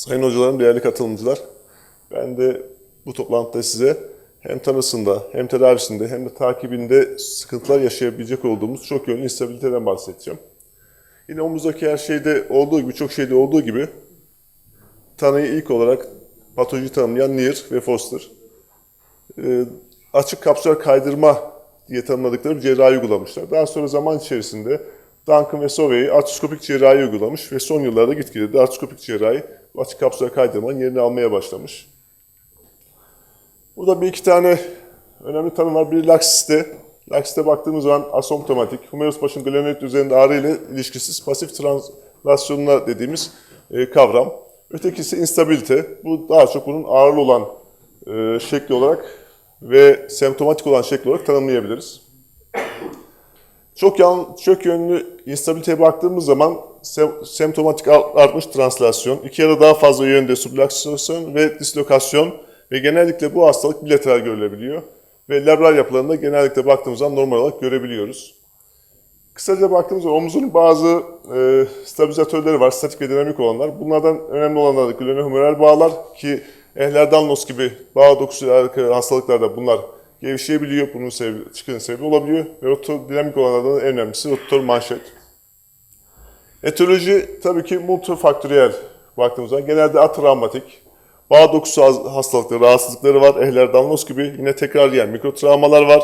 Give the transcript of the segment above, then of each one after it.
Sayın hocalarım, değerli katılımcılar, ben de bu toplantıda size hem tanısında, hem tedavisinde, hem de takibinde sıkıntılar yaşayabilecek olduğumuz çok yönlü instabiliteden bahsedeceğim. Yine omuzdaki her şeyde olduğu gibi, çok şeyde olduğu gibi tanıyı ilk olarak patoloji tanımlayan Neer ve Foster. Ee, açık kapsüler kaydırma diye tanımladıkları bir cerrahi uygulamışlar. Daha sonra zaman içerisinde Duncan ve Sovey artroskopik cerrahi uygulamış ve son yıllarda gitgide de artroskopik cerrahi açık kapsüler kaydırmanın yerini almaya başlamış. Burada bir iki tane önemli tanım var. Biri laksiste. Laksiste baktığımız zaman asomptomatik, humerus başın glenoid üzerinde ağrı ile ilişkisiz pasif translasyonuna dediğimiz e, kavram. Ötekisi instabilite. Bu daha çok bunun ağırlı olan e, şekli olarak ve semptomatik olan şekli olarak tanımlayabiliriz. Çok yan, çok yönlü instabiliteye baktığımız zaman semptomatik artmış translasyon, iki ya da daha fazla yönde sublokasyon ve dislokasyon ve genellikle bu hastalık bilateral görülebiliyor. Ve labral yapılarında genellikle baktığımız zaman normal olarak görebiliyoruz. Kısaca baktığımız zaman omuzun bazı e, stabilizatörleri var, statik ve dinamik olanlar. Bunlardan önemli olanlar da glenohumeral bağlar ki Ehlers-Danlos gibi bağ dokusu hastalıklarda bunlar gevşeyebiliyor. Bunun sebebi, çıkın sebebi olabiliyor. Ve rotor dinamik olanlardan da en önemlisi rotor manşet. Etiyoloji tabii ki multifaktöriyel baktığımız zaman genelde atravmatik, bağ dokusu hastalıkları, rahatsızlıkları var. Ehlers-Danlos gibi yine tekrarlayan mikrotravmalar var.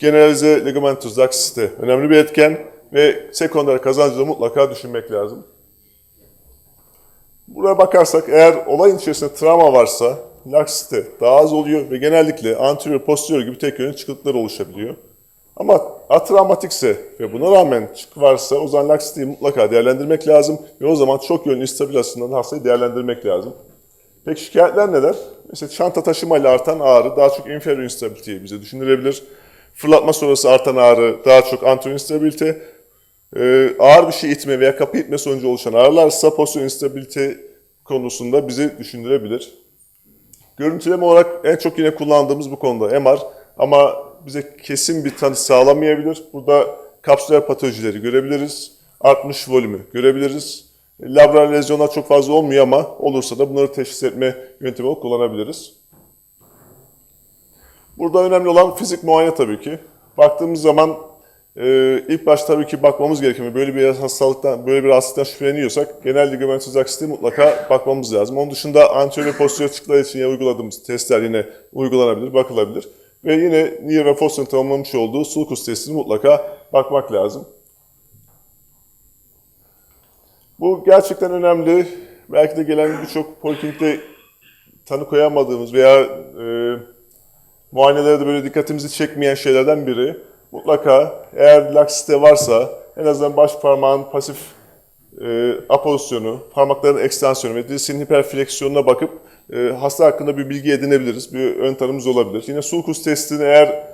Generalize ligamentous laxity önemli bir etken ve sekonder kazancı da mutlaka düşünmek lazım. Buraya bakarsak eğer olayın içerisinde travma varsa laksite daha az oluyor ve genellikle anterior posterior gibi tek yönlü çıkıntılar oluşabiliyor. Ama atravmatikse ve buna rağmen çık varsa o zaman laksiteyi mutlaka değerlendirmek lazım ve o zaman çok yönlü istabil açısından hastayı değerlendirmek lazım. Peki şikayetler neler? Mesela çanta taşımayla artan ağrı daha çok inferior instabiliteyi bize düşündürebilir. Fırlatma sonrası artan ağrı daha çok anterior instabilite. Ee, ağır bir şey itme veya kapı itme sonucu oluşan ağrılarsa posterior instabilite konusunda bizi düşündürebilir. Görüntüleme olarak en çok yine kullandığımız bu konuda MR ama bize kesin bir tanı sağlamayabilir. Burada kapsüler patolojileri görebiliriz. Artmış volümü görebiliriz. Labral lezyonlar çok fazla olmuyor ama olursa da bunları teşhis etme yöntemi kullanabiliriz. Burada önemli olan fizik muayene tabii ki. Baktığımız zaman e, ilk başta tabii ki bakmamız gerekiyor. Böyle bir hastalıktan, böyle bir hastalıktan şüpheleniyorsak genel ligamentöz aksite mutlaka bakmamız lazım. Onun dışında anterior posterior çıktılar için uyguladığımız testler yine uygulanabilir, bakılabilir. Ve yine Neer ve Foster'ın tamamlamış olduğu sulcus testini mutlaka bakmak lazım. Bu gerçekten önemli. Belki de gelen birçok poliklinikte tanı koyamadığımız veya e, muayenelerde böyle dikkatimizi çekmeyen şeylerden biri. Mutlaka eğer laksite varsa en azından baş parmağın pasif e, apozisyonu, parmakların ekstansiyonu ve dirseğin hiperfleksiyonuna bakıp hasta hakkında bir bilgi edinebiliriz. Bir ön tanımız olabilir. Yine sulcus testini eğer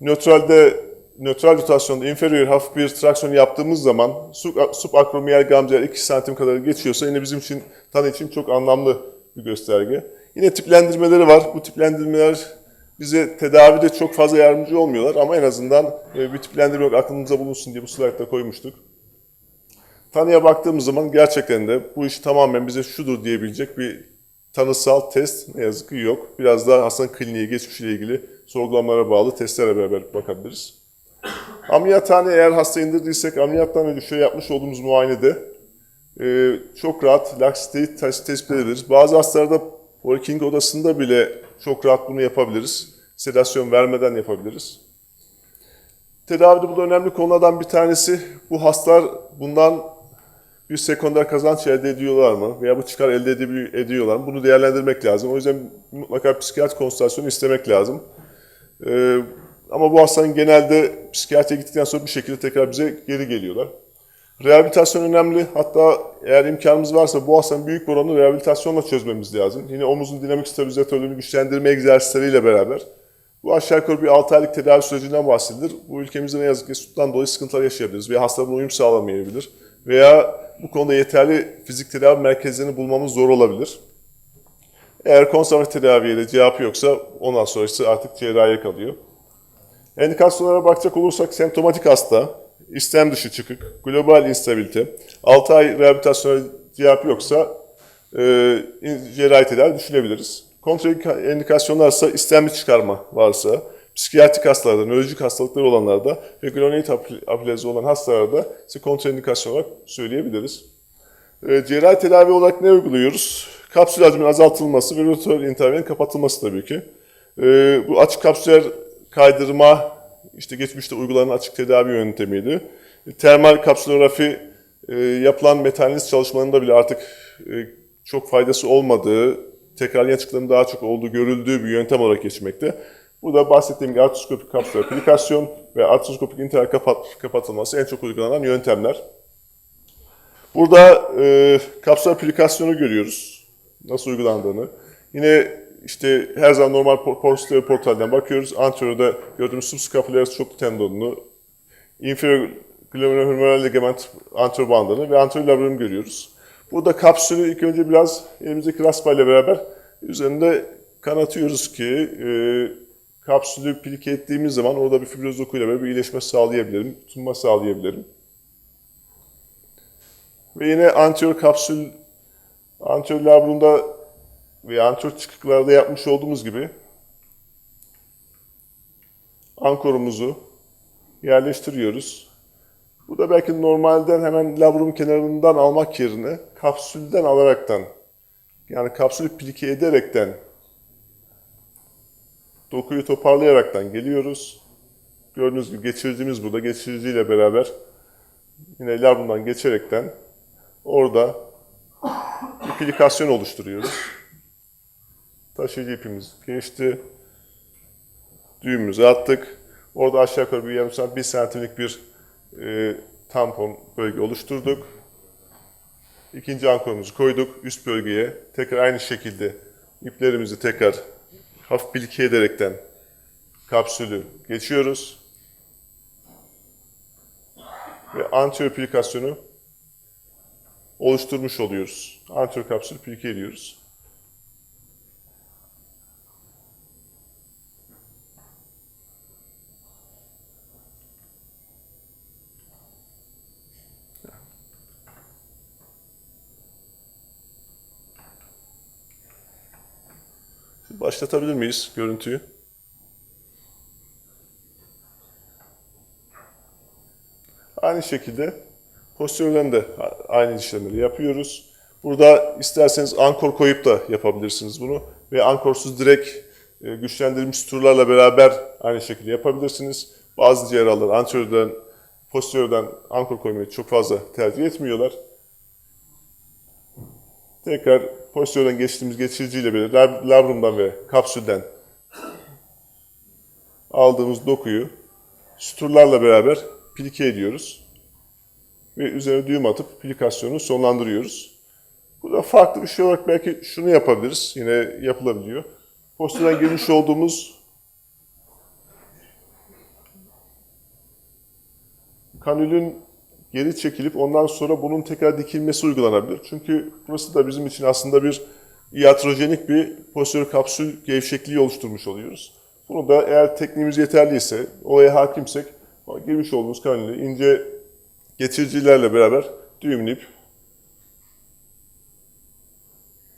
nötralde nötral rotasyonda inferior hafif bir traksiyon yaptığımız zaman sub- subakromiyal gamzeler 2 santim kadar geçiyorsa yine bizim için tanı için çok anlamlı bir gösterge. Yine tiplendirmeleri var. Bu tiplendirmeler bize tedavide çok fazla yardımcı olmuyorlar ama en azından e, bir tiplendirme aklımıza bulunsun diye bu slaytta koymuştuk. Tanıya baktığımız zaman gerçekten de bu iş tamamen bize şudur diyebilecek bir tanısal test ne yazık ki yok. Biraz daha hastanın kliniğe geçmişiyle ilgili sorgulamalara bağlı testlere beraber bakabiliriz. Ameliyathane eğer hasta indirdiysek ameliyattan önce şöyle yapmış olduğumuz muayenede e, çok rahat laksiteyi tes- tespit edebiliriz. Bazı hastalarda poliklinik odasında bile çok rahat bunu yapabiliriz. Sedasyon vermeden yapabiliriz. Tedavide bu da önemli konulardan bir tanesi. Bu hastalar bundan bir sekonder kazanç elde ediyorlar mı? Veya bu çıkar elde ediyorlar mı? Bunu değerlendirmek lazım. O yüzden mutlaka psikiyatri konsültasyonu istemek lazım. Ee, ama bu hastanın genelde psikiyatriye gittikten sonra bir şekilde tekrar bize geri geliyorlar. Rehabilitasyon önemli. Hatta eğer imkanımız varsa bu hastanın büyük bir oranını rehabilitasyonla çözmemiz lazım. Yine omuzun dinamik stabilizatörlüğünü güçlendirme egzersizleriyle beraber. Bu aşağı yukarı bir 6 aylık tedavi sürecinden bahsedilir. Bu ülkemizde ne yazık ki sütten dolayı sıkıntılar yaşayabiliriz. Veya hasta buna uyum sağlamayabilir. Veya bu konuda yeterli fizik tedavi merkezlerini bulmamız zor olabilir. Eğer konservatif tedaviye de cevap yoksa ondan sonrası artık cerrahiye kalıyor. Endikasyonlara bakacak olursak semptomatik hasta, istem dışı çıkık, global instabilite, 6 ay rehabilitasyona cevap yoksa e, cerrahi tedavi düşünebiliriz. Kontraindikasyonlarsa istemli çıkarma varsa, psikiyatrik hastalarda, nörolojik hastalıkları olanlarda ve glonoid apilezi olan hastalarda ise kontraindikasyon olarak söyleyebiliriz. E, cerrahi tedavi olarak ne uyguluyoruz? Kapsül hacminin azaltılması ve rotör intervenin kapatılması tabii ki. E, bu açık kapsüler kaydırma, işte geçmişte uygulanan açık tedavi yöntemiydi. E, termal kapsülografi e, yapılan metanaliz çalışmalarında bile artık e, çok faydası olmadığı, tekrarlayan çıktıların daha çok olduğu görüldüğü bir yöntem olarak geçmekte. Bu da bahsettiğim gibi artroskopik kapsül aplikasyon ve artroskopik interval kapat, kapatılması en çok uygulanan yöntemler. Burada e, kapsül aplikasyonu görüyoruz. Nasıl uygulandığını. Yine işte her zaman normal por- posterior portalden bakıyoruz. Anterior'da gördüğümüz subscapularis çoklu tendonunu, inferior glomerular ligament anterior bandını ve anterior labrum görüyoruz. Burada kapsülü ilk önce biraz elimizdeki raspayla beraber üzerinde kanatıyoruz ki e, kapsülü plike ettiğimiz zaman orada bir fibroz dokuyla böyle bir iyileşme sağlayabilirim, tutunma sağlayabilirim. Ve yine anterior kapsül, anterior labrumda ve anterior çıkıklarda yapmış olduğumuz gibi ankorumuzu yerleştiriyoruz. Bu da belki normalden hemen labrum kenarından almak yerine kapsülden alaraktan yani kapsülü plike ederekten dokuyu toparlayaraktan geliyoruz. Gördüğünüz gibi geçiricimiz burada. Geçiriciyle beraber yine labrumdan geçerekten orada bir plikasyon oluşturuyoruz. Taşıyıcı ipimiz geçti. Düğümümüzü attık. Orada aşağı yukarı bir yarım saat, bir santimlik bir e, tampon bölge oluşturduk. İkinci ankorumuzu koyduk üst bölgeye. Tekrar aynı şekilde iplerimizi tekrar hafif plike ederekten kapsülü geçiyoruz. Ve anterior plikasyonu oluşturmuş oluyoruz. Anterior kapsülü plike ediyoruz. Başlatabilir miyiz görüntüyü? Aynı şekilde postürden de aynı işlemleri yapıyoruz. Burada isterseniz ankor koyup da yapabilirsiniz bunu. Ve ankorsuz direkt e, güçlendirilmiş süturlarla beraber aynı şekilde yapabilirsiniz. Bazı cerrahlar anteriorden, postürden ankor koymayı çok fazla tercih etmiyorlar. Tekrar pozisyondan geçtiğimiz geçiriciyle bile lab- labrumdan ve kapsülden aldığımız dokuyu süturlarla beraber plike ediyoruz. Ve üzerine düğüm atıp plikasyonu sonlandırıyoruz. Burada farklı bir şey olarak belki şunu yapabiliriz. Yine yapılabiliyor. Postürden girmiş olduğumuz kanülün geri çekilip ondan sonra bunun tekrar dikilmesi uygulanabilir. Çünkü burası da bizim için aslında bir iatrojenik bir posterior kapsül gevşekliği oluşturmuş oluyoruz. Bunu da eğer tekniğimiz yeterliyse, olaya hakimsek, girmiş olduğumuz kanülü ince getiricilerle beraber düğümleyip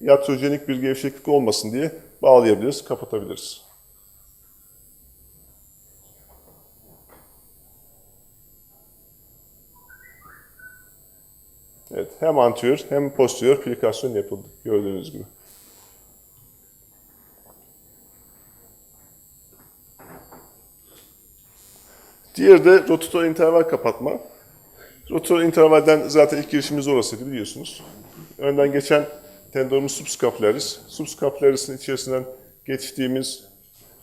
iatrojenik bir gevşeklik olmasın diye bağlayabiliriz, kapatabiliriz. Evet, hem anterior hem posterior plikasyon yapıldı gördüğünüz gibi. Diğeri de rotator interval kapatma. Rotator intervalden zaten ilk girişimiz orasıydı biliyorsunuz. Önden geçen tendonumuz subscapularis. Subscapularis'in içerisinden geçtiğimiz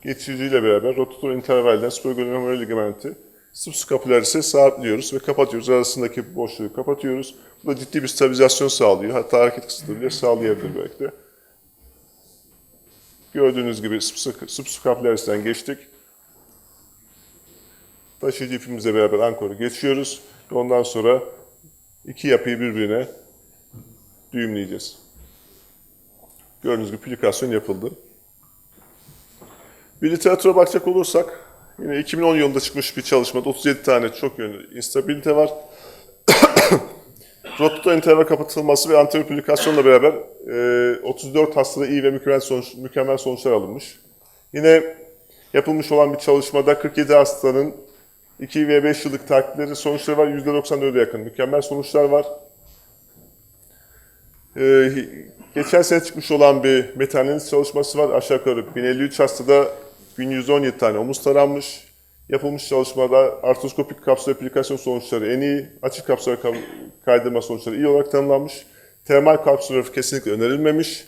geçiriciyle beraber rotator intervalden spongilohumeral ligamenti subscapularis'e sabitliyoruz ve kapatıyoruz. Arasındaki boşluğu kapatıyoruz. Bu da ciddi bir stabilizasyon sağlıyor. Hatta hareket kısıtlı bile sağlayabilir belki de. Gördüğünüz gibi subscapularis'ten geçtik. Taşıyıcı ipimizle beraber ankoru geçiyoruz. Ondan sonra iki yapıyı birbirine düğümleyeceğiz. Gördüğünüz gibi plikasyon yapıldı. Bir literatüre bakacak olursak, yine 2010 yılında çıkmış bir çalışmada 37 tane çok yönlü instabilite var. rotator interval kapatılması ve antibiyoplikasyonla beraber e, 34 hastada iyi ve mükemmel, sonuç, mükemmel sonuçlar alınmış. Yine yapılmış olan bir çalışmada 47 hastanın 2 ve 5 yıllık takipleri sonuçları var. %94'e yakın mükemmel sonuçlar var. Ee, geçen sene çıkmış olan bir meta-analiz çalışması var. Aşağı yukarı 1053 hastada 1117 tane omuz taranmış. Yapılmış çalışmada artroskopik kapsül aplikasyon sonuçları en iyi, açık kapsül ka- kaydırma sonuçları iyi olarak tanımlanmış. Termal kapsülografi kesinlikle önerilmemiş.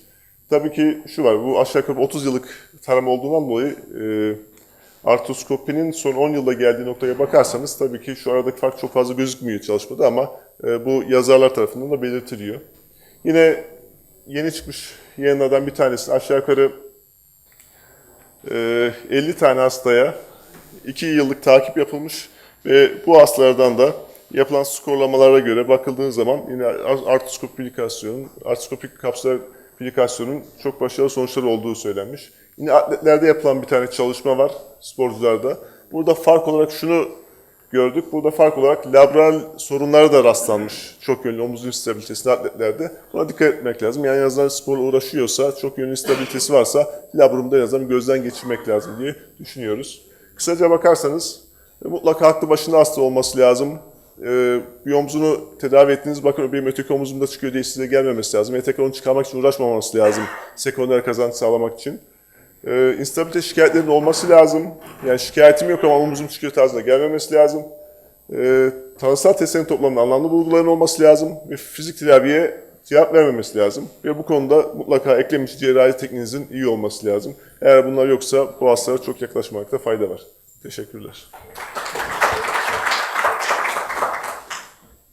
Tabii ki şu var, bu aşağı yukarı 30 yıllık tarama olduğundan dolayı e, artroskopinin son 10 yılda geldiği noktaya bakarsanız tabii ki şu aradaki fark çok fazla gözükmüyor çalışmada ama e, bu yazarlar tarafından da belirtiliyor. Yine yeni çıkmış yayınlardan bir tanesi aşağı yukarı 50 tane hastaya 2 yıllık takip yapılmış ve bu hastalardan da yapılan skorlamalara göre bakıldığı zaman yine artroskop aplikasyonun, artroskopik kapsüler aplikasyonun çok başarılı sonuçları olduğu söylenmiş. Yine atletlerde yapılan bir tane çalışma var sporcularda. Burada fark olarak şunu gördük. Burada fark olarak labral sorunlara da rastlanmış. Çok yönlü omuz instabilitesinde atletlerde. Buna dikkat etmek lazım. Yani en azından sporla uğraşıyorsa, çok yönlü instabilitesi varsa labrumda en azından gözden geçirmek lazım diye düşünüyoruz. Kısaca bakarsanız e, mutlaka aklı başında hasta olması lazım. Ee, bir omzunu tedavi ettiğiniz bakın benim öteki omuzumda çıkıyor diye size gelmemesi lazım. Tekrar onu çıkarmak için uğraşmaması lazım. Sekonder kazanç sağlamak için. Ee, instabilite şikayetlerinin olması lazım. Yani şikayetim yok ama omuzum çıkıyor tarzında gelmemesi lazım. Ee, tanısal testlerin toplamında anlamlı bulguların olması lazım ve fizik tedaviye cevap vermemesi lazım. Ve bu konuda mutlaka eklem içi cerrahi tekniğinizin iyi olması lazım. Eğer bunlar yoksa bu hastalara çok yaklaşmakta fayda var. Teşekkürler.